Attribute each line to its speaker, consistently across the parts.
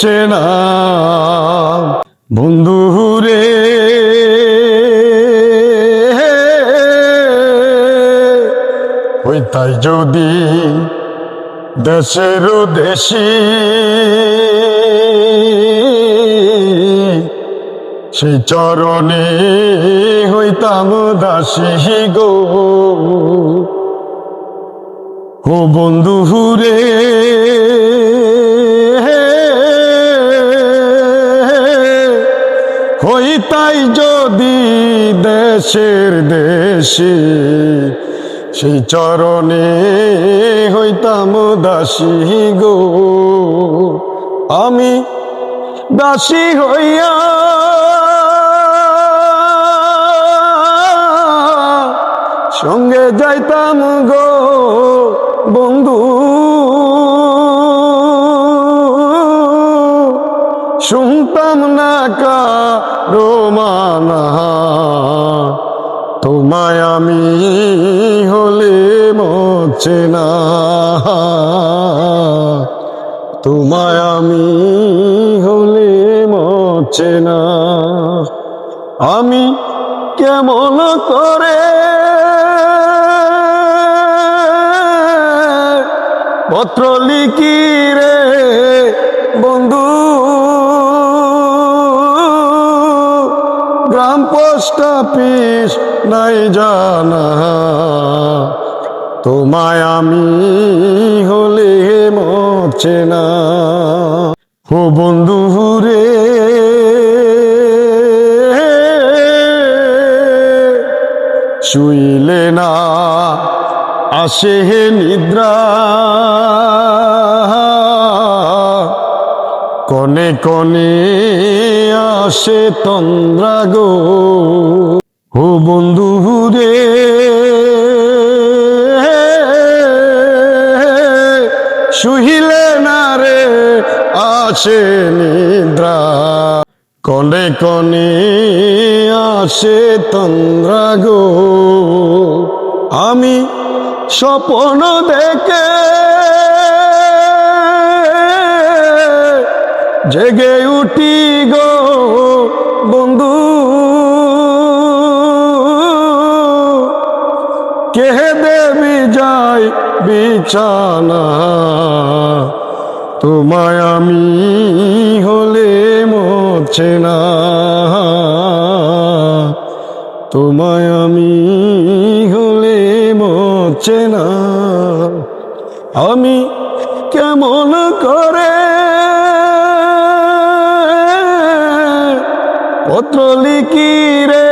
Speaker 1: মচ্ছে না। বন্ধু রে। ওই তাই যদি দেশের দেশি সেই চরণে হইতাম দাসী গো। ও বন্ধু রে। হইতাই যদি দেশের দেশে? সেই চরণে হইতাম দাসী গো। আমি দাসী হইয়া সঙ্গে যাইতাম গো বন্ধু। শুনতাম না কা রোমানা তোমায় আমি হলে মচ্ছে না। তোমায় আমি হলে মচ্ছে না। আমি কেমন করে পত্র লিখি অফিস নাই জানা। তোমায় আমি হলে মরছে না ও বন্ধু রে শুইলে না আসে নিদ্রা। কনে কনে আসে তন্দ্রা গো। ও বন্ধু রে শুহিলে না রে আসে নিদ্রা। কনে কনে আসে তন্দ্রা গো। আমি স্বপ্ন দেখে জেগে উঠি গো বন্ধু। কে দেবী যাই বিছানা? তোমায় আমি হলে মরছে না। তোমায় আমি হলে মরছে না। আমি কেমন করে পত্র লিখি রে,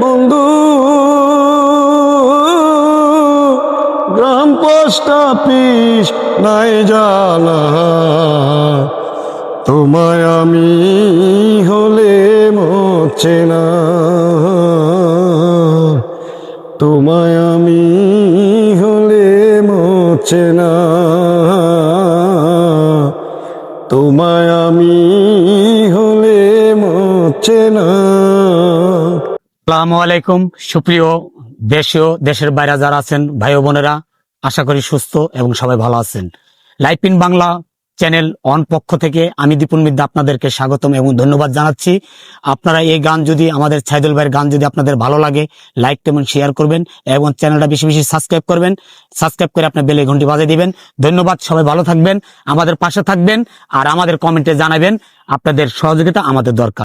Speaker 1: বন্ধু। গ্রাম পোস্ট অফিস নাই জানা তোমায় আমি হলে মরছে না। তোমায় আমি হলে মরছে না। তোমায় আমি
Speaker 2: আসসালামু আলাইকুম, সুপ্রিয় দেশীয়, দেশের বাইরে যারা আছেন, ভাই বোনেরা, আশা করি সুস্থ এবং সবাই ভালো আছেন। Life in Bangla channel on পক্ষ থেকে আমি দীপুন মিদ্যা আপনাদেরকে স্বাগতম এবং ধন্যবাদ জানাচ্ছি। আপনারা এই গান যদি, আমাদের ছাইদুল ভাইয়ের গান যদি আপনাদের ভালো লাগে, লাইক এবং শেয়ার করবেন এবং চ্যানেলটা বেশি বেশি সাবস্ক্রাইব করবেন। সাবস্ক্রাইব করে আপনার বেলে ঘন্টি বাজিয়ে দিবেন। ধন্যবাদ, সবাই ভালো থাকবেন, আমাদের পাশে থাকবেন, আর আমাদের কমেন্টে জানাবেন। আপনাদের সহযোগিতা আমাদের দরকার।